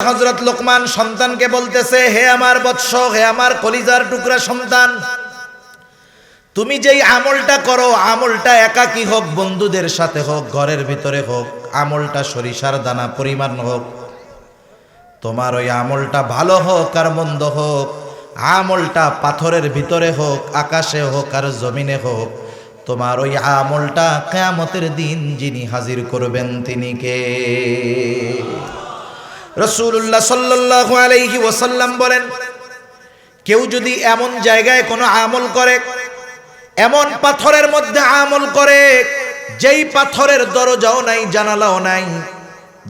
হজরত লোকমান সন্তানকে বলতেছে, হে আমার বৎস, হে আমার কলিজার টুকরা সন্তান, তুমি যেই আমলটা করো, আমলটা একাকী হোক, বন্ধুদের সাথে হোক, ঘরের ভিতরে হোক, আমলটা সরিষার দানা পরিমাণ হোক, তোমার ওই আমলটা ভালো হোক আর মন্দ হোক, আমলটা পাথরের ভিতরে হোক, আকাশে হোক আর জমিনে হোক, তোমার ওই আমলটা কেয়ামতের দিন যিনি হাজির করবেন তিনি কে? রসুল্লাহ সাল্লাহ আলাইহি ওসাল্লাম বলেন, কেউ যদি এমন জায়গায় কোনো আমল করে, এমন পাথরের মধ্যে আমল করে, যেই পাথরের দরজাও নাই, জানালাও নাই,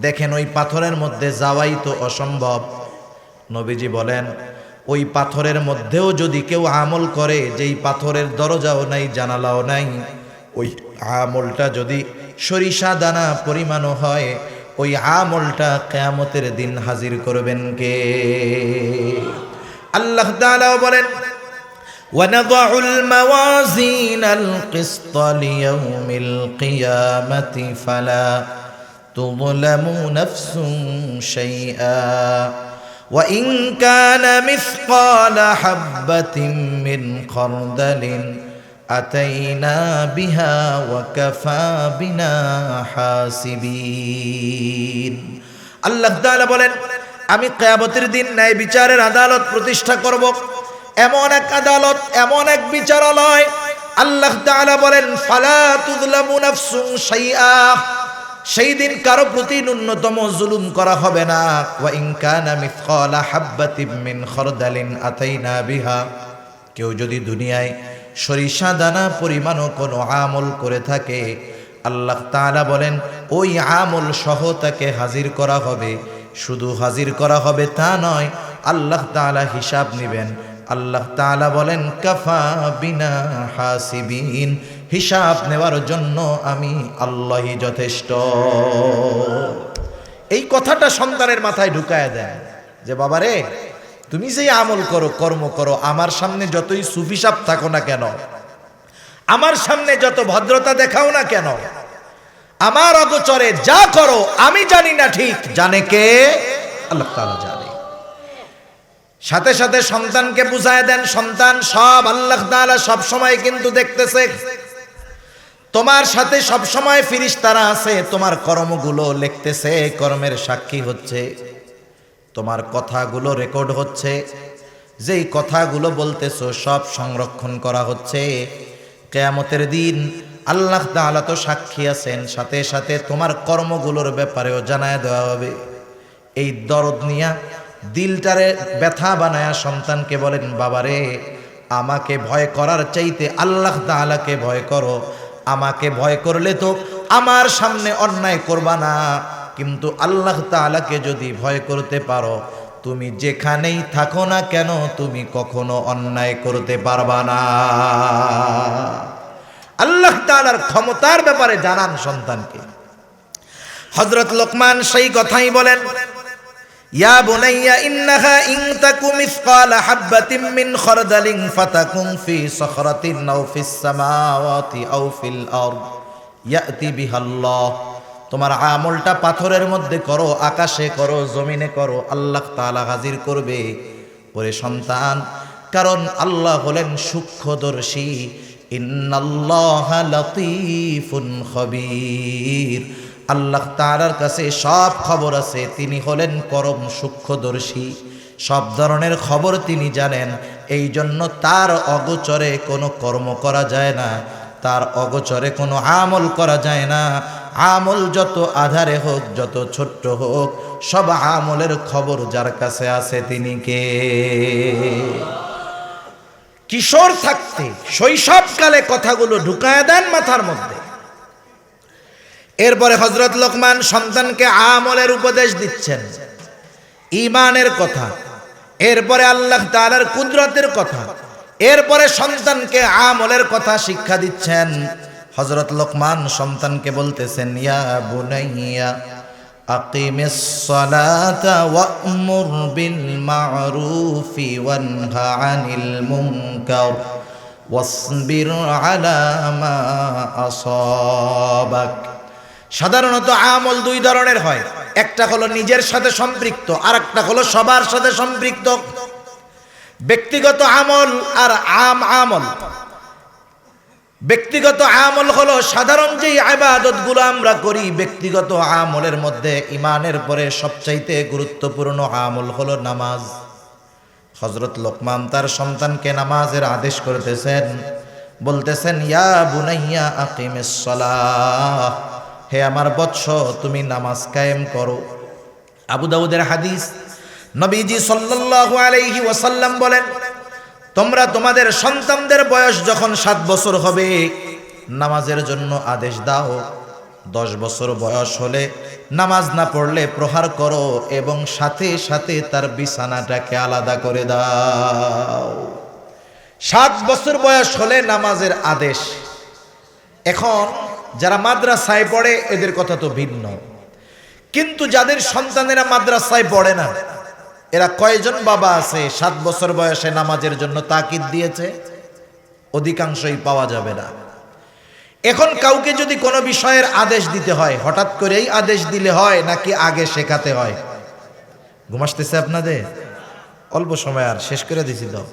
দেখেন ওই পাথরের মধ্যে যাওয়াই তো অসম্ভব। নবীজি বলেন, ওই পাথরের মধ্যেও যদি কেউ আমল করে, যেই পাথরের দরজাও নাই, জানালাও নাই, ওই আমলটা যদি সরিষা দানা পরিমাণও হয় ওই আমলটা কেয়ামতের দিন হাজির করবেন কে আল্লাহ তাআলাও বলেন ونضع الموازين القسط ليوم القيامة فلا تظلم نفس شيئا وإن كان مثقال حبة من خردل أتينا بها وكفى بنا حاسبين আল্লাহ তাআলা বলেন আমি কিয়ামতের দিন ন্যায় বিচারের আদালত প্রতিষ্ঠা করব এমন এক আদালত এমন এক বিচারালয় আল্লাহ তাআলা বলেন ফালা তুযলামু নাফসুন শাইআ সেই দিন কারো প্রতি ন্যূনতম জুলুম করা হবে না ওয়া ইন কানা মিথকালা হাববাতিন মিন খরদালিন আতাইনা বিহা কেউ যদি দুনিয়ায় সরিষা দানা পরিমাণও কোনো আমল করে থাকে। আল্লাহ তাআলা বলেন, ওই আমল সহ তাকে হাজির করা হবে। শুধু হাজির করা হবে তা নয়, আল্লাহ তাআলা হিসাব নেবেন। আল্লাহ তাআলা বলেন, কাফা বিনা হাসিবিন, হিসাব নেওয়ার জন্য আমি আল্লাহই যথেষ্ট। এই কথাটা সন্তানের মাথায় ঢুকায় দেয় যে, বাবারে তুমি যেই আমল করো, কর্ম করো, আমার সামনে যতই সুফিসাব থাকো না কেন, আমার সামনে যত ভদ্রতা দেখাও না কেন, আমার অগোচরে যা করো, আমি জানি না ঠিক, জানে কে? আল্লাহ তাআলা জানে। সাথে সাথে সন্তানকে বুঝায় দেন, সন্তান সব আল্লাহ তাআলা সব সময় কিন্তু দেখতেছে। তোমার সাথে সব সময় ফিরিস্তারা আছে, তোমার কর্মগুলো লিখতেছে, কর্মের সাক্ষী হচ্ছে। তোমার কথাগুলো রেকর্ড হচ্ছে। যেই কথাগুলো বলতেছো সব সংরক্ষণ করা হচ্ছে। কেয়ামতের দিন আল্লাহ তাআলা তো সাক্ষী আছেন, সাথে সাথে তোমার কর্মগুলোর ব্যাপারেও জানায় দেওয়া হবে। এই দরদ নিয়া দিলটারে ব্যথা বানায়া সন্তানকে বলেন, বাবারে, আমাকে ভয় করার চাইতে আল্লাহ তাআলাকে ভয় করো। আমাকে ভয় করলে তো আমার সামনে অন্যায় করবা না। কিন্তু আল্লাহ তাআলাকে যদি ভয় করতে পারো, তুমি যেখানেই থাকো না কেন, তুমি কখনো অন্যায় করতে পারবা না। আল্লাহ তাআলার ক্ষমতার ব্যাপারে জানান সন্তানকে। হযরত লোকমান সেই কথাই বলেন, ইয়া বুনাইয়া, ইন্নাহা ইন তাকু মিসকালা হাববাতিন মিন খরদালিন ফাতাকুন ফি সখরাতিন আও ফিস সামাওয়াতি আও ফিল আরদ, ইয়াতি বিহাল্লাহ। তোমার আমলটা পাথরের মধ্যে করো, আকাশে করো, জমিনে করো, আল্লাহ তালা হাজির করবে। ওরে সন্তান, কারণ আল্লাহ হলেন সূক্ষ্মদর্শী। খবীর। আল্লাহ তাআলার কাছে সব খবর আছে, তিনি হলেন পরম সূক্ষ্মদর্শী। সব ধরনের খবর তিনি জানেন এই জন্য তার অগোচরে কোনো কর্ম করা যায় না, তার অগোচরে কোনো আমল করা যায় না। আমল যত আধারে হোক, যত ছোট্ট হোক, সব আমলের খবর যার কাছে আছে তিনি কে? কিশোর থাকতে শৈশবকালে কথাগুলো ঢুকায় দেন মাথার মধ্যে। এরপরে হজরত লোকমান সন্তানকে আমলের উপদেশ দিচ্ছেন। ইমানের কথা, এরপরে আল্লাহ তাআলার কুদরতের কথা, এরপরে সন্তানকে আমলের কথা শিক্ষা দিচ্ছেন। হজরত লোকমান সন্তানকে বলতেছেন, ইয়া বুনাইয়া সালাতা ওয়া'মুর বিল মা'রুফি ওয়ানহা আনিল মুনকার ওয়াসবির আলা মা আসাবাক। সাধারণত আমল দুই ধরনের হয়। একটা হলো নিজের সাথে সম্পৃক্ত আর একটা হলো সবার সাথে সম্পৃক্ত। ব্যক্তিগত আমল আর আম আমল। ব্যক্তিগত আমল হলো সাধারণ যেই আবাদতগুলো আমরা করি, ব্যক্তিগত আমলের মধ্যে ইমানের পরে সবচাইতে গুরুত্বপূর্ণ আমল হলো নামাজ। হজরত লোকমান তার সন্তানকে নামাজের আদেশ করতেছেন, বলতেছেন, ইয়া বুনাইয়া আকিমেস সালাহ, হে আমার বৎস, তুমি নামাজ কায়েম করো। আবু দাউদের হাদিস, নবীজি সাল্লাল্লাহু আলাইহি ওয়াসাল্লাম বলেন তোমরা তোমাদের সন্তানদের বয়স যখন সাত বছর হবে, নামাজের জন্য আদেশ দাও। দশ বছর বয়স হলে নামাজ না পড়লে প্রহার করো এবং সাথে সাথে তার বিছানাটাকে আলাদা করে দাও। সাত বছর বয়স হলে নামাজের আদেশ। এখন যারা মাদ্রাসায় পড়ে, এদের কথা তো ভিন্ন। কিন্তু যাদের সন্তানেরা মাদ্রাসায় পড়ে না এরা কয়জন বাবা আছে? সাত বছর বয়সে নামাজের জন্য তাকিদ দিয়েছে? অধিকাংশই পাওয়া যাবে না। এখন কাউকে যদি কোনো বিষয়ের আদেশ দিতে হয়, হঠাৎ করেই আদেশ দিলে হয় নাকি আগে শেখাতে হয়? ঘুমাসতেছে আপনাদের? অল্প সময় আর, শেষ করে দিছি তো।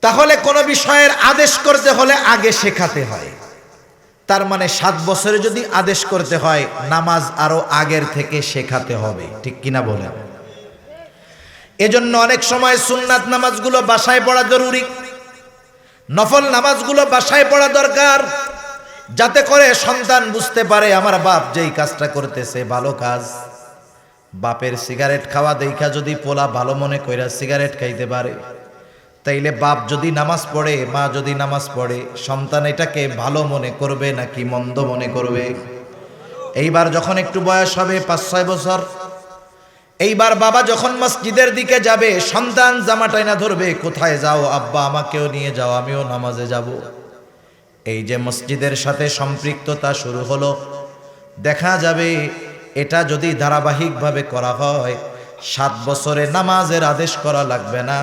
তাহলে কোনো বিষয়ের আদেশ করতে হলে আগে শেখাতে হয়। তার মানে সাত বছরে যদি আদেশ করতে হয়, নামাজ আরও আগের থেকে শেখাতে হবে। ঠিক কিনা বলেন? এজন্য অনেক সময় সুন্নাত নামাজগুলো বাসায় পড়া জরুরি। নফল নামাজগুলো বাসায় পড়া দরকার, যাতে করে সন্তান বুঝতে পারে, আমার বাপ যেই কাজটা করতেছে, ভালো কাজ। বাপের সিগারেট খাওয়া দেখা যদি পোলা ভালো মনে কইরা সিগারেট খাইতে পারে। তাইলে বাপ যদি নামাজ পড়ে, মা যদি নামাজ পড়ে, সন্তান এটাকে ভালো মনে করবে নাকি মন্দ মনে করবে? এইবার যখন একটু বয়স হবে, পাঁচ, ছয় বছর, এইবার বাবা যখন মসজিদের দিকে যাবে, সন্তান জামা টাইনা ধরবে, কোথায় যাও আব্বা, আমাকেও নিয়ে যাও, আমিও নামাজে যাব। এই যে মসজিদের সাথে সম্পৃক্ততা শুরু হলো, দেখা যাবে এটা যদি ধারাবাহিকভাবে করা হয়, সাত বছরে নামাজের আদেশ করা লাগবে না।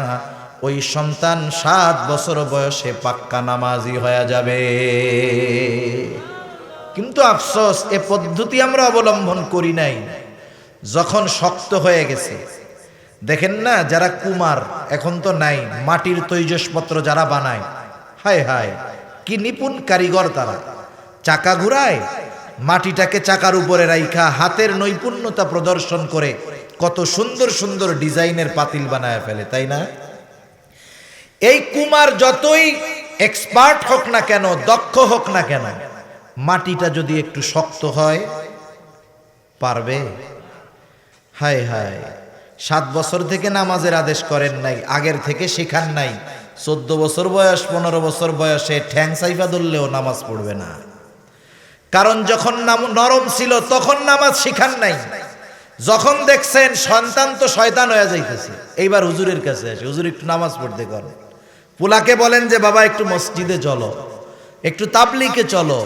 ওই সন্তান সাত বছর বয়সে পাক্কা নামাজি হয়ে যাবে। কিন্তু আফসোস, এ পদ্ধতি আমরা অবলম্বন করি নাই। যখন শক্ত হয়ে গেছে, দেখেন না, যারা কুমার, এখন তো নাই, মাটির তৈজসপত্র যারা বানায়, হায় হায়, কি নিপুণ কারিগর তারা। চাকা ঘুরায়, মাটিটাকে চাকার উপরে রাইখা, হাতের নৈপুণ্যতা প্রদর্শন করে কত সুন্দর সুন্দর ডিজাইনের পাতিল বানায় ফেলে, তাই না? এই কুমার যতই এক্সপার্ট হোক না কেন, দক্ষ হোক না কেন, মাটিটা যদি একটু শক্ত হয়, পারবে? হায় হায়, সাত বছর থেকে নামাজের আদেশ করেন নাই, আগের থেকে শেখান নাই, চোদ্দ বছর বয়স, পনেরো বছর বয়সে ঠ্যাং সাইফা ধরলেও নামাজ পড়বে না। কারণ যখন নরম ছিল, তখন নামাজ শিখান নাই। যখন দেখছেন সন্তান তো শয়তান হয়ে যাইতেছে, এইবার হুজুরের কাছে আসে, হুজুর একটু নামাজ পড়তে কর পুলাকে বলেন যে, বাবা, একটু মসজিদে চলো, একটু তাবলিকে চলো।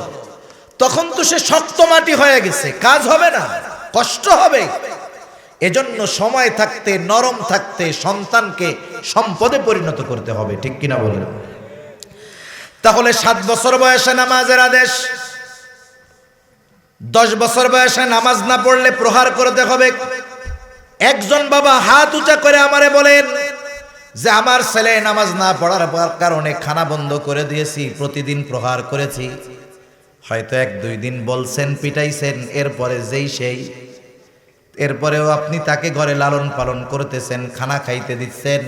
তখন তো সে শক্ত মাটি হয়ে গেছে, কাজ হবে না, কষ্ট হবে। এজন্য সময় থাকতে, নরম থাকতে সন্তানকে সম্পদে পরিণত করতে হবে, ঠিক কিনা বলেন? তাহলে সাত বছর বয়সে নামাজের আদেশ, দশ বছর বয়সে নামাজ না পড়লে প্রহার করতে হবে। একজন বাবা হাত উঁচা করে আমারে বলেন যে আমার ছেলে নামাজ না পড়ার কারণে খানা বন্ধ করে দিয়েছি, প্রতিদিন প্রহার করেছি। হয়তো এক দুই দিন বলছেন, পিটাইছেন, এরপরে যেই সেই। এরপরেও আপনি তাকে ঘরে লালন পালন করতেছেন, খানা খাইতে দিচ্ছেন।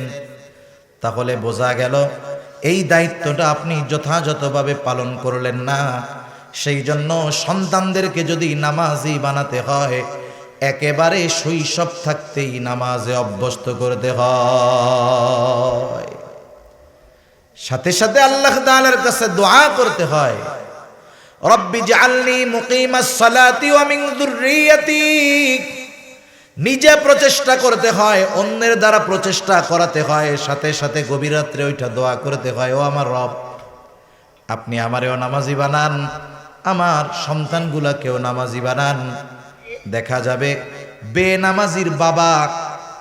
তাহলে বোঝা গেল, এই দায়িত্বটা আপনি যথাযথভাবে পালন করলেন না। সেই জন্য সন্তানদেরকে যদি নামাজি বানাতে হয় একেবারে শৈশব থাকতেই নামাজে অভ্যস্ত করতে হয়। সাথে সাথে আল্লাহ তাআলার কাছে দোয়া করতে হয়। রব্বি জাআলনি মুকিমাস সালাতি ওয়া মিন নিজে প্রচেষ্টা করতে হয়, অন্যের দ্বারা প্রচেষ্টা করাতে হয়, সাথে সাথে গভীর রাত্রে ওইটা দোয়া করতে হয়, ও আমার রব, আপনি আমারেও নামাজি বানান, আমার সন্তানগুলাকেও নামাজি বানান দেখা যাবে। বেনামাজির বাবা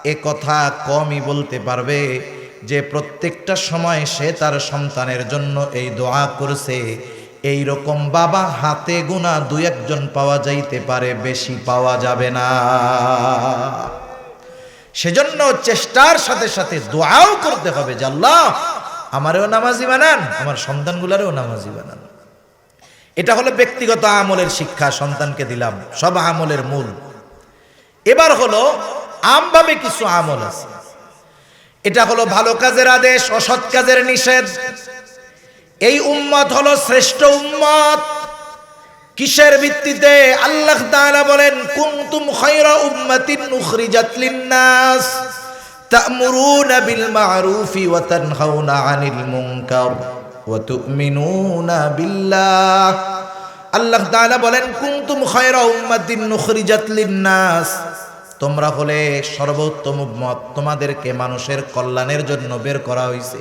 এ কথা কমই বলতে পারবে যে প্রত্যেকটা সময় সে তার সন্তানের জন্য এই দোয়া করছে। এই রকম বাবা হাতে গোনা দু একজন পাওয়া যাইতে পারে, বেশি পাওয়া যাবে না। সেজন্য চেষ্টার সাথে সাথে দোয়াও করতে হবে যে আমারেও নামাজি বানান, আমার সন্তানগুলারেও নামাজি বানান। এটা হলো ব্যক্তিগত আমলের শিক্ষা, সন্তানকে দিলাম, সব আমলের মূল। এবার হলো, আমভাবে কিছু আমল আছে। এটা হলো ভালো কাজের আদেশ, অসৎ কাজের নিষেধ। এই উম্মত হলো শ্রেষ্ঠ উম্মত। কিসের ভিত্তিতে? আল্লাহ তাআলা বলেন, কুনতুম খায়রা উম্মাতিন উখরিজাত লিন-নাস তা'মুরুনা বিল মা'রুফি ওয়া তানহাউনা 'আনিল মুনকার। ওয়া তু'মিনুনা বিল্লাহ। আল্লাহ তাআলা বলেন, কুনতুম খায়রা উম্মাতিন লিন-নাস। তোমরা হলে সর্বোত্তম উম্মত। তোমাদেরকে মানুষের কল্যাণের জন্য বের করা হয়েছে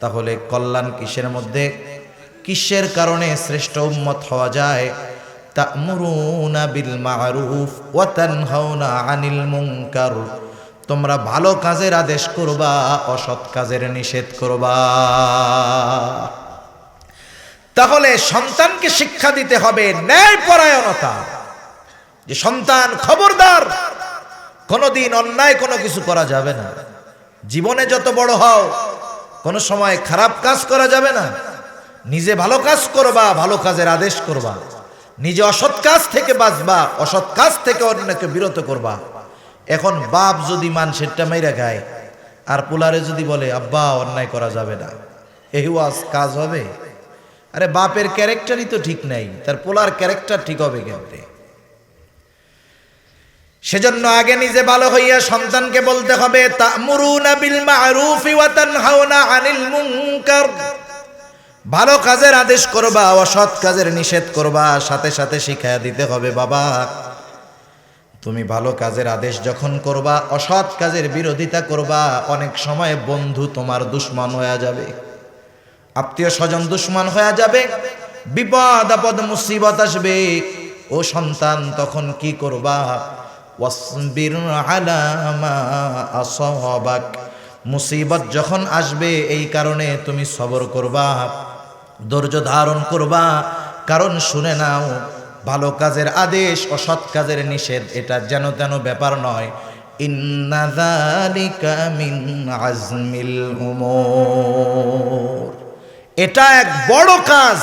তাহলে কল্যাণ কিসের মধ্যে? কিসের কারণে শ্রেষ্ঠ উম্মত হওয়া যায়? তা তা'মুরুনা বিল মা'রুফ ওয়া তানহাউনা আনিল মুনকার। তোমরা ভালো কাজের আদেশ করবা, অসৎ কাজের নিষেধ করবা। তাহলে সন্তানকে শিক্ষা দিতে হবে ন্যায় পরায়ণতা যে সন্তান খবরদার, কোনোদিন অন্যায় কোনো কিছু করা যাবে না। জীবনে যত বড় হও, কোনো সময় খারাপ কাজ করা যাবে না। নিজে ভালো কাজ করবা, ভালো কাজের আদেশ করবা। নিজে অসৎ কাজ থেকে বাঁচবা, অসৎ কাজ থেকে অন্যকে বিরত করবা। এখন বাপ যদি মানুষেরটা মাইরা গায় আর পোলারে যদি বলে, আব্বা, অন্যায় করা যাবে না। এই ওয়াজ কাজ হবে? আরে বাপের ক্যারেক্টারই তো ঠিক নাই, তার পোলার ক্যারেক্টার ঠিক হবে কেমনে? সেজন্য আগে নিজে ভালো হইয়া সন্তানকে বলতে হবে ভালো কাজের আদেশ করবা, অসৎ কাজের নিষেধ করবা, সাথে সাথে শিখায়া দিতে হবে, বাবা তুমি ভালো কাজের আদেশ যখন করবা, অসৎ কাজের বিরোধিতা করবা, অনেক সময় বন্ধু তোমার দুশ্মন হয়ে যাবে। আত্মীয় স্বজন দুশ্মন হয়ে যাবে। বিপদ, আপদ, মুসিবত আসবে। ও সন্তান তখন কি করবা? মুসিবত যখন আসবে, এই কারণে তুমি সবর করবা, ধৈর্য ধারণ করবা। কারণ শুনে নাও ভালো কাজের আদেশ অসৎ কাজের নিষেধ, এটা যেন তেন ব্যাপার নয়। এটা এক বড় কাজ।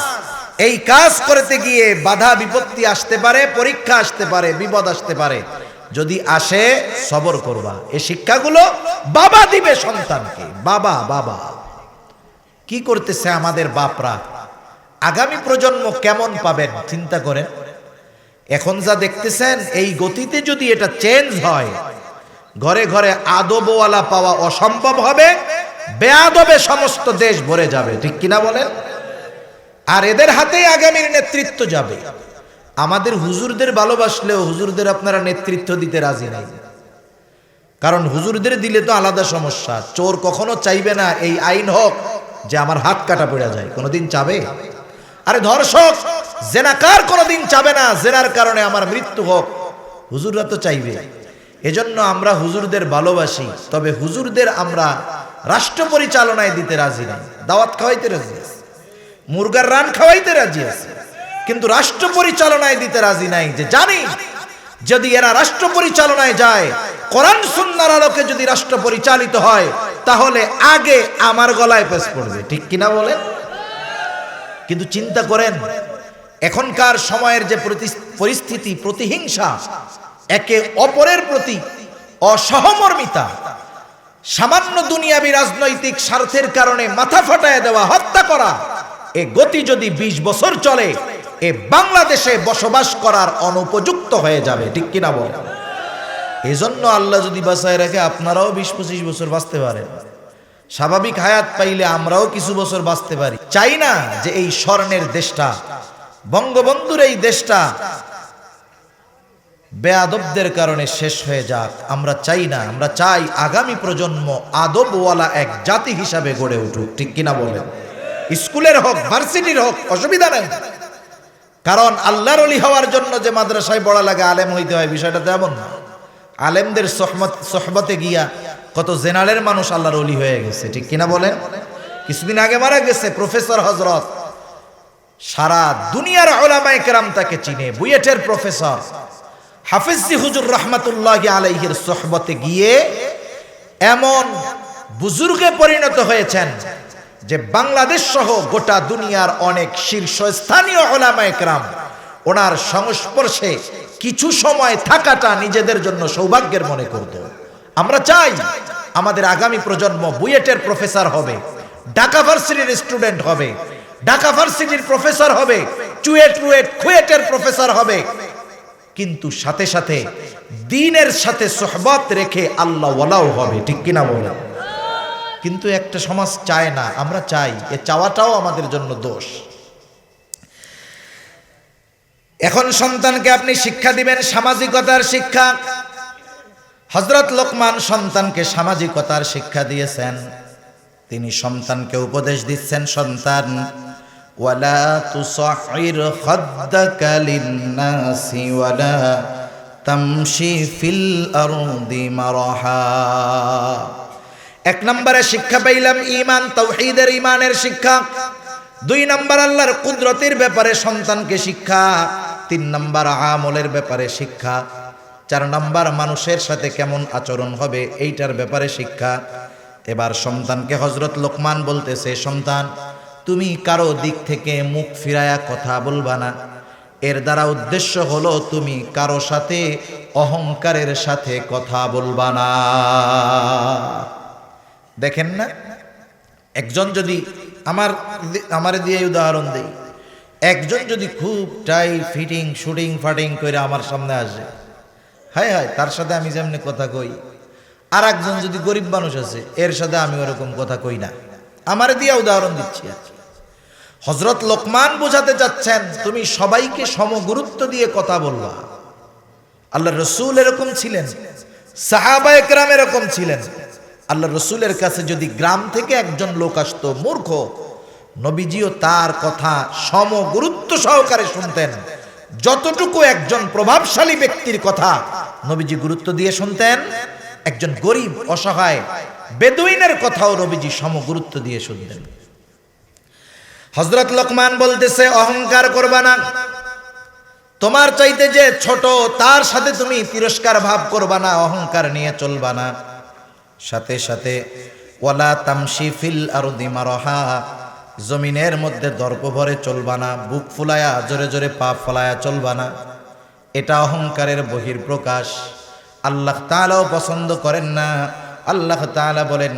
এই কাজ করতে গিয়ে বাধা বিপত্তি আসতে পারে, পরীক্ষা আসতে পারে, বিপদ আসতে পারে। যদি আসে, সবর করবা। এ শিক্ষাগুলো বাবা দিবে সন্তানকে। বাবা বাবা। কি করতেছে আমাদের বাপরা? আগামী প্রজন্ম কেমন পাবেন, চিন্তা করেন। এখন যা দেখতেছেন, এই গতিতে যদি এটা চেঞ্জ হয়, ঘরে ঘরে আদবওয়ালা পাওয়া অসম্ভব হবে বেয়াদবে সমস্ত দেশ ভরে যাবে, ঠিক কিনা বলেন? আর এদের হাতেই আগামীর নেতৃত্ব যাবে। আমাদের হুজুরদের ভালোবাসলেও হুজুরদের আপনারা নেতৃত্ব দিতে রাজি নাই। কারণ হুজুরদের দিলে তো আলাদা সমস্যা। চোর কখনো চাইবে না, এই আইন হোক যে আমার হাত কাটা পড়ে যায়। কোনোদিন চাবে? আরে ধর্ষক, জেনাকার কোনোদিন চাবে না, জেনার কারণে আমার মৃত্যু হোক। হুজুররা তো চাইবে। এজন্য আমরা হুজুরদের ভালোবাসি, তবে হুজুরদের আমরা রাষ্ট্র পরিচালনায় দিতে রাজি নাই। দাওয়াত খাওয়াইতে রাজি আছে। মুরগার রান খাওয়াইতে রাজি আছে। কিন্তু রাষ্ট্র পরিচালনায় দিতে রাজি নাই যে জানি, যদি এরা রাষ্ট্র পরিচালনায় যায়, কোরআন সুন্নার আলোকে যদি রাষ্ট্র পরিচালিত হয়, তাহলে আগে আমার গলায় পেশ পড়বে। ঠিক কিনা বলে কিন্তু চিন্তা করেন, এখনকার সময়ের যে পরিস্থিতি, প্রতিহিংসা, একে অপরের প্রতি অসহমর্মিতা, সামান্য দুনিয়াবী রাজনৈতিক স্বার্থের কারণে মাথা ফাটায় দেওয়া, হত্যা করা, এ গতি যদি ২০ বছর চলে, এ বাংলাদেশে বসবাস করার অনুপযুক্ত হয়ে যাবে, ঠিক কিনা বল? এজন্য আল্লাহ যদি বাঁচায় রাখে, আপনারাও বিশ পঁচিশ বছর বাঁচতে পারেন। স্বাভাবিক হায়াত পাইলে আমরাও কিছু বছর বাঁচতে পারি। চাই না যে এই স্বর্ণের দেশটা, বঙ্গবন্ধুর এই দেশটা বেয়াদবদের কারণে শেষ হয়ে যাক। আমরা চাই না, আমরা চাই আগামী প্রজন্ম আদবওয়ালা এক জাতি হিসাবে গড়ে উঠুক। ঠিক কিনা বলেন? স্কুলের হোক, ভার্সিটির হোক, অসুবিধা নেই। কারণ আল্লাহর অলি হওয়ার জন্য যে মাদ্রাসায় পড়া লাগে, আলেম হইতে হয়, বিষয়টা তো এমন না। আলেমদের সহমত সহমতে গিয়া কত জেনারেল মানুষ আল্লাহর অলি হয়ে গেছে, ঠিক কিনা বলেন? কিছুদিন আগে মারা গেছে প্রফেসর হজরত সারা দুনিয়ার ওলামায়ে কেরাম তাকে চিনে, বুয়েটের প্রফেসর। হাফিজি হুজুর রহমাতুল্লাহ আলাইহির সোহবতে গিয়ে এমন বুজুর্গে পরিণত হয়েছেন যে বাংলাদেশ সহ গোটা দুনিয়ার অনেক শীর্ষস্থানীয় ওলামায়ে কেরাম, ওনার সংস্পর্শে কিছু সময় থাকাটা নিজেদের জন্য সৌভাগ্যের মনে করত। আমরা চাই আমাদের আগামী প্রজন্ম বুয়েটের প্রফেসর হবে, ঢাকা ভার্সিটির স্টুডেন্ট হবে, ঢাকা ভার্সিটির প্রফেসর হবে, চুয়েট রুয়েট কুয়েটের প্রফেসর হবে। কিন্তু সাথে সাথে দিনের সাথে সোহবত রেখে আল্লাহ ওয়ালাও হবে, ঠিক কিনা বলেন? কিন্তু একটা সমাজ চায় না, আমরা চাই এ চাওয়াটাও আমাদের জন্য দোষ। এখন সন্তানকে আপনি শিক্ষা দিবেন, সামাজিকতার শিক্ষা হজরত লোকমান সন্তানকে সামাজিকতার শিক্ষা দিয়েছেন। তিনি সন্তানকে উপদেশ দিচ্ছেন, সন্তান, ওয়ালা তুসাহির খাদ্দাকা ওয়ালা তামশি ফিল আরদি মারহা। এক নম্বরে শিক্ষা পাইলাম ইমান তৌহিদের ইমানের শিক্ষা। দুই নম্বর, আল্লাহর কুদরতির ব্যাপারে সন্তানকে শিক্ষা। তিন নম্বর, আমলের ব্যাপারে শিক্ষা। চার নম্বর মানুষের সাথে কেমন আচরণ হবে এইটার ব্যাপারে শিক্ষা। এবার সন্তানকে হজরত লোকমান বলতেছে, সন্তান, তুমি কারও দিক থেকে মুখ ফিরায়া কথা বলবা না। এর দ্বারা উদ্দেশ্য হলো তুমি কারও সাথে অহংকারের সাথে কথা বলবা না। দেখেন না, একজন যদি আমার আমার দিয়ে উদাহরণ দেই। একজন যদি খুব টাই ফিটিং, শুটিং ফাটিং করে আমার সামনে আসে হায় হায় তার সাথে আমি যেমনি কথা কই আর একজন যদি গরিব মানুষ আছে, এর সাথে আমি ওরকম কথা কই না। আমার দিয়ে উদাহরণ দিচ্ছি হজরত লোকমান বোঝাতে চাচ্ছেন, তুমি সবাইকে সমগুরুত্ব দিয়ে কথা বলবা। আল্লাহ রসুল এরকম ছিলেন, সাহাবা একরাম এরকম ছিলেন। আল্লাহ রসুলের কাছে যদি গ্রাম থেকে একজন লোক আসতো, মূর্খ, নবীজিও তার কথা সম গুরুত্ব সহকারে শুনতেন। যতটুকু একজন প্রভাবশালী ব্যক্তির কথা নবীজি গুরুত্ব দিয়ে শুনতেন, একজন গরিব, অসহায়, বেদুইনের কথাও নবীজি সম গুরুত্ব দিয়ে শুনতেন। হজরত লোকমান বলতেছে, অহংকার করবা না। তোমার চাইতে যে ছোট, তার সাথে তুমি তিরস্কার ভাব করবা না, অহংকার নিয়ে চলবা না। সাথে সাথে, ওয়ালা তামশি ফিল আরদি মারহা। জমিনের মধ্যে দর্প ভরে চলবা না, বুক ফুলায়া জোরে জোরে পা ফলায়া চলবা না। এটা অহংকারের বহির প্রকাশ আল্লাহ তালাও পছন্দ করেন না। আল্লাহ তালা বলেন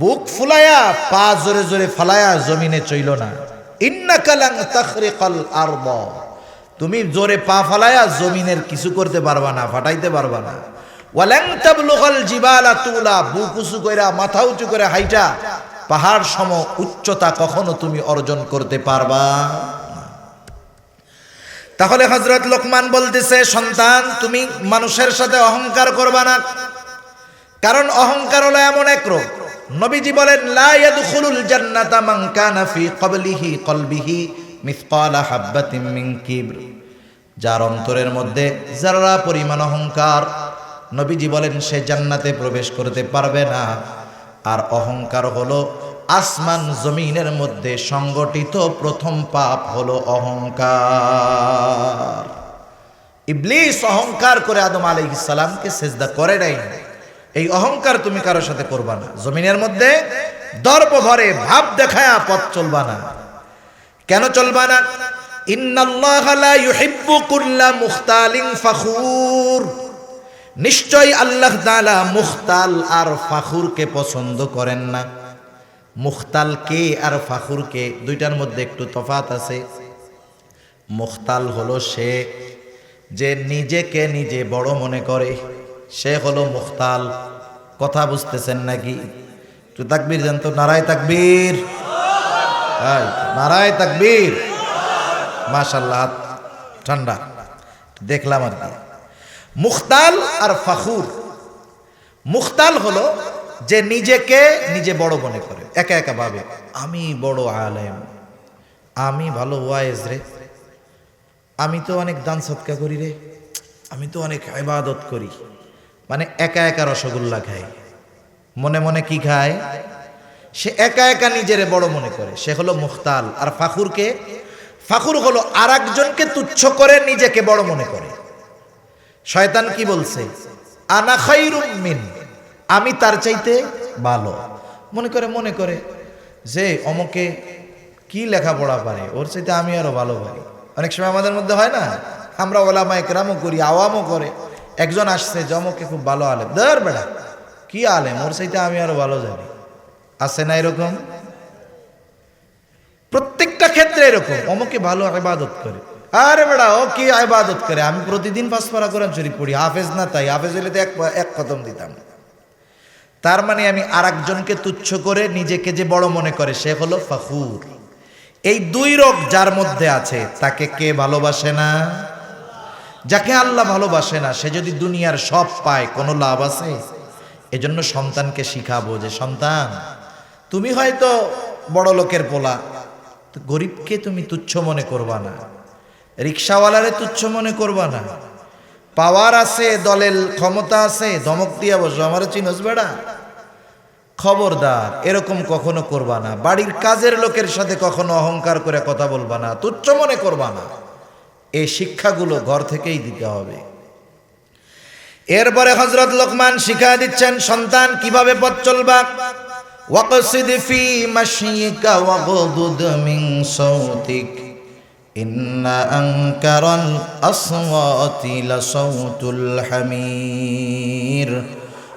বুক ফুলায়া পা জোরে জোরে ফালায়া জমিনে চইল না। ইন্নাকালাং তাখরিকাল আরদ। তুমি জোরে পা ফালায়া জমিনের কিছু করতে পারবা না, ফাটাইতে পারবা না। ওয়ালাং তাবলুগাল জিবালা তুলা, বুক কইরা, মাথা উঁচু করে হাইটা, পাহাড় সম উচ্চতা কখনো তুমি অর্জন করতে পারবা তাহলে হজরত লোকমান বলতেছে, সন্তান, তুমি মানুষের সাথে অহংকার করবা না। কারণ অহংকার হলো এমন এক রোগ। নবীজি বলেন, লা জান্নাতা মান কানা ফি ক্বাবলিহি মিসকালা হাববাতিন মিন কিবর। যার অন্তরের মধ্যে যারা পরিমাণ অহংকার, নবীজি বলেন, সে জান্নাতে প্রবেশ করতে পারবে না। আর অহংকার হলো আসমান জমিনের মধ্যে সংগঠিত প্রথম পাপ হলো অহংকার। ইবলিস অহংকার করে আদম আলাইহিস সালামকে সেজদা করে নাই। এই অহংকার তুমি কারোর সাথে করবা না। জমিনের মধ্যে দর্প ভরে ভাব দেখায়া পথ চলবা না। কেন চলবা না? আল্লাহ মুখতাল আর পছন্দ করেন না। মুখতাল কে আর কে? দুইটার মধ্যে একটু তফাত আছে। মুখতাল হলো সে যে নিজেকে নিজে বড় মনে করে। সে হলো মুখতাল। কথা বুঝতেছেন নাকি? তো তাকবীর জানতো নারায় তাকবীর। নারায় তাকবীর। মাশাল্লাহ ঠান্ডা। দেখলাম আর কি। মুখতাল আর ফাখুর। মুখতাল হলো যে নিজেকে নিজে বড় মনে করে। একা একা ভাবে, আমি বড় আলেম। আমি ভালো ওয়াইজ রে। আমি তো অনেক দান সৎকা করি রে। আমি তো অনেক ইবাদত করি। মানে একা একা রসগোল্লা খায়। মনে মনে কি খায়? সে একা একা নিজেরে বড় মনে করে। সে হলো মুখতাল। আর ফাখুরকে? ফাখুর হলো আর একজনকে তুচ্ছ করে নিজেকে বড় মনে করে। শয়তান কি বলছে? আনা মিন। আমি তার চাইতে ভালো। মনে করে মনে করে, যে অমকে কি লেখাপড়া পারে? ওর চাইতে আমি আরও ভালো পারি। অনেক সময় আমাদের মধ্যে হয় না? আমরা ওলামা একরামও করি, আওয়ামও করে। একজন আসছে যে অমকে খুব ভালো আলেম। ধর বেড়া কি আলেম? ওর চাইতে আমি আরও ভালো জানি। আছে না এরকম? প্রত্যেকটা ক্ষেত্রে এরকম। অমকে ভালো ইবাদত করে। আরে বেড়া ও কি ইবাদত করে? আমি প্রতিদিন পাঁচ পারা কোরআন শরীফ পড়ি। হাফেজ না তাই? হাফেজ হলে তো এক এক খতম দিতাম। তার মানে আমি আর একজনকে তুচ্ছ করে নিজেকে যে বড় মনে করে, সে হলো ফখুর। এই দুই রোগ যার মধ্যে আছে, তাকে কে ভালোবাসে না? যাকে আল্লাহ ভালোবাসে না, সে যদি দুনিয়ার সব পায়, কোনো লাভ আছে? এজন্য সন্তানকে শিখাবো যে, সন্তান, তুমি হয়তো বড় লোকের পোলা গরিবকে তুমি তুচ্ছ মনে করবা না, রিক্সাওয়ালারে তুচ্ছ মনে করবা না, পাওয়ার আছে, দলের ক্ষমতা আছে, ধমক দিয়ে বসো আমারও চিনস বেড়া, খবরদার, এরকম কখনো করবা না, বাড়ির কাজের লোকের সাথে কখনো অহংকার করে কথা বলবা না, তুচ্ছ মনে করবা না। এই শিক্ষাগুলো ঘর থেকেই দিতে হবে। এরপরে হজরত লোকমান শিক্ষা দিচ্ছেন, সন্তান, কীভাবে পথ চলবা? ওয়াগদুদ মিন সাউতিক। ইন্না আনকারাল আসওয়াতি লাসাউতুল হামির।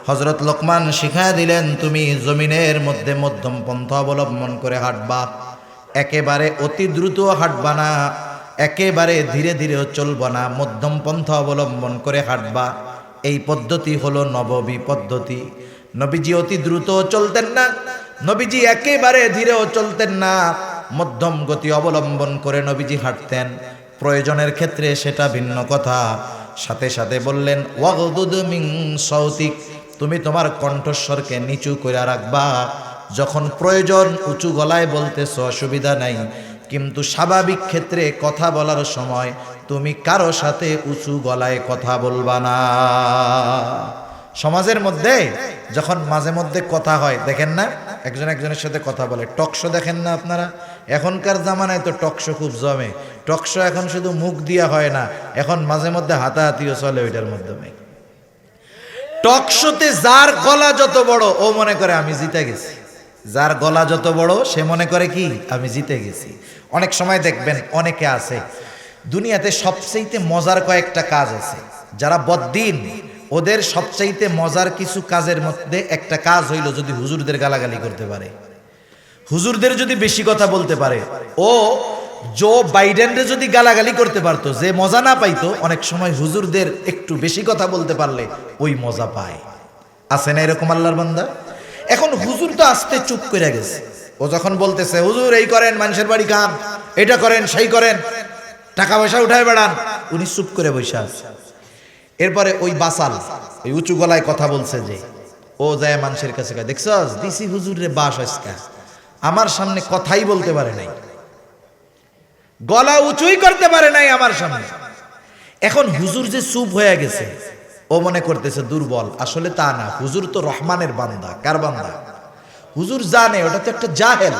হজরত লোকমান শিখা দিলেন, তুমি জমিনের মধ্যে মধ্যম পন্থা অবলম্বন করে হাঁটবা। একেবারে অতি দ্রুত হাঁটবা না একেবারে ধীরে ধীরেও চলবা না, মধ্যম পন্থা অবলম্বন করে হাঁটবা। এই পদ্ধতি হলো নববী পদ্ধতি। নবীজি অতি দ্রুত চলতেন না, নবীজি একেবারে ধীরেও চলতেন না, মধ্যম গতি অবলম্বন করে নবীজি হাঁটতেন। প্রয়োজনের ক্ষেত্রে সেটা ভিন্ন কথা। সাথে সাথে বললেন ওয়াগদুদমিং সৌতিক তুমি তোমার কণ্ঠস্বরকে নিচু করে রাখবা। যখন প্রয়োজন উঁচু গলায় বলতেছ, অসুবিধা নাই। কিন্তু স্বাভাবিক ক্ষেত্রে কথা বলার সময় তুমি কারও সাথে উঁচু গলায় কথা বলবা না। সমাজের মধ্যে যখন মাঝে মধ্যে কথা হয়, দেখেন না, একজন একজনের সাথে কথা বলে। টকশো দেখেন না আপনারা? এখনকার জামানায় তো টকশো খুব জমে। টকশো এখন শুধু মুখ দিয়া হয় না, এখন মাঝে মধ্যে হাতাহাতিও চলে ওইটার মাধ্যমে। টকশোতে যার গলা যত বড়, ও মনে করে আমি জিতে গেছি। যার গলা যত বড়, সে মনে করে কি, আমি জিতে গেছি। অনেক সময় দেখবেন, অনেকে আছে, দুনিয়াতে সবচেয়েতে মজার কয়েকটা কাজ আছে। যারা বদ্দিন, ওদের সবচাইতে মজার কিছু কাজের মধ্যে একটা কাজ হইল যদি হুজুরদের গালাগালি করতে পারে। হুজুরদের যদি বেশি কথা বলতে পারে। ও, জো বাইডেনরে যদি গালাগালি করতে পারতো, যে মজা না পাইতো, অনেক সময় হুজুরদের একটু বেশি কথা বলতে পারলে ওই মজা পায়। আছে না এরকম আল্লাহর বান্দা? এখন হুজুর তো আসতে চুপ করে গেছে। ও যখন বলতেছে হুজুর এই করেন মানুষের বাড়ি কাম এটা করেন সেই করেন টাকা পয়সা উঠায় বেড়ান। উনি চুপ করে বসে আছে। এরপরে ওই বাসাল ওই উঁচু গলায় কথা বলছে যে ও যায় মানুষের কাছে কয়, দেখছস দিসি হুজুর রে বাস আজকা আমার সামনে কথাই বলতে পারে নাই। গলা উঁচুই করতে পারে নাই আমার সামনে। এখন হুজুর যে চুপ হয়ে গেছে ও মনে করতেছে দুর্বল আসলে তা না হুজুর তো রহমানের বান্দা কার বান্দা হুজুর জানে ওটা তো একটা জাহেল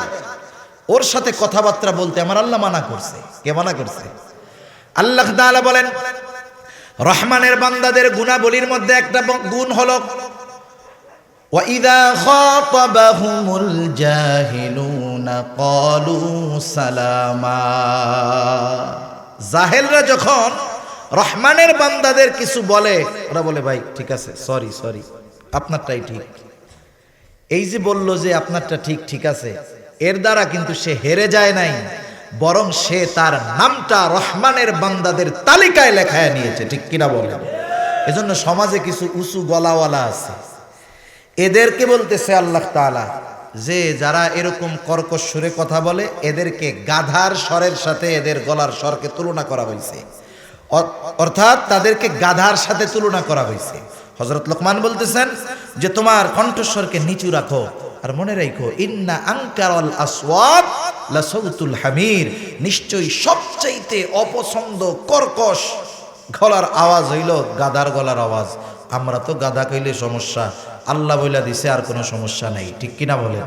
ওর সাথে কথাবার্তা বলতে আমার আল্লাহ মানা করছে কে মানা করছে আল্লাহ তাআলা বলেন রহমানের বান্দাদের গুণাবলীর মধ্যে একটা ব- গুণ হলো وَإِذَا خَاطَبَهُمُ الْجَاهِلُونَ قَالُوا سَلَامًا জাহেলরা যখন রহমানের বান্দাদের কিছু বলে, ওরা বলে, ভাই, ঠিক আছে সরি সরি আপনারটাই ঠিক। এই যে বলল যে আপনারটা ঠিক ঠিক আছে, এর দ্বারা কিন্তু সে হেরে যায় নাই, বরং সে তার নামটা রহমানের বান্দাদের তালিকায় লেখায় নিয়েছে, ঠিক কিনা বলেন? এজন্য সমাজে কিছু উঁচু গলাওয়ালা আছে, এদেরকে বলতেছে আল্লাহ তাআলা, যে যারা এরকম কর্কশ সুরে কথা বলে, এদেরকে গাধার স্বরের সাথে এদের গলার স্বরকে তুলনা করা হয়েছে অর্থাৎ তাদেরকে গাধার সাথে তুলনা করা হয়েছে। হজরত লোকমান বলতেছেন যে, তোমার কণ্ঠস্বরকে নিচু রাখো আর মনে রাখো, ইন্না আঙ্কারল আসওয়াদ লাসৌতুল হামির। নিশ্চয়ই সবচাইতে অপছন্দ কর্কশ গলার আওয়াজ হইল গাদার গলার আওয়াজ। আমরা তো গাদা কইলে সমস্যা, আল্লাহ বইলা দিছে আর কোনো সমস্যা নেই। ঠিক কিনা বলেন?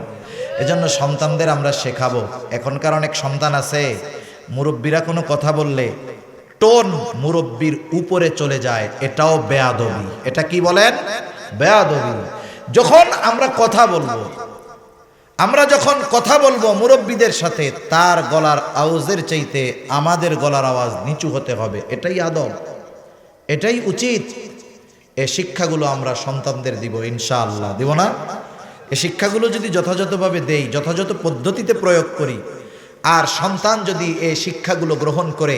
এজন্য সন্তানদের আমরা শেখাবো। এখনকার অনেক সন্তান আছে, মুরব্বীরা কোনো কথা বললে টোন মুরব্বীর উপরে চলে যায়, এটাও বেয়াদবি। এটা কি বলেন? বেয়াদবি। যখন আমরা কথা বলব, আমরা যখন কথা বলব মুরব্বীদের সাথে, তার গলার আওয়াজের চাইতে আমাদের গলার আওয়াজ নিচু হতে হবে। এটাই আদব। এটাই উচিত। এ শিক্ষাগুলো আমরা সন্তানদের দিব, ইনশাআল্লাহ। দিব না? এ শিক্ষাগুলো যদি যথাযথভাবে দেই, যথাযথ পদ্ধতিতে প্রয়োগ করি, আর সন্তান যদি এ শিক্ষাগুলো গ্রহণ করে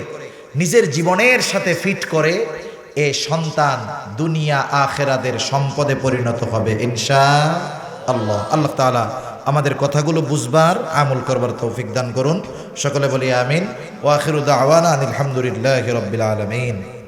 নিজের জীবনের সাথে ফিট করে এ সন্তান দুনিয়া আখেরাদের সম্পদে পরিণত হবে, ইনশা আল্লাহ। আল্লাহ তালা আমাদের কথাগুলো বুঝবার, আমল করবার তৌফিক দান করুন। সকলে বলি আমিন। ওয়াখিরুদ্দাওয়ানা আলহামদুলিল্লাহ রবিল আলমিন।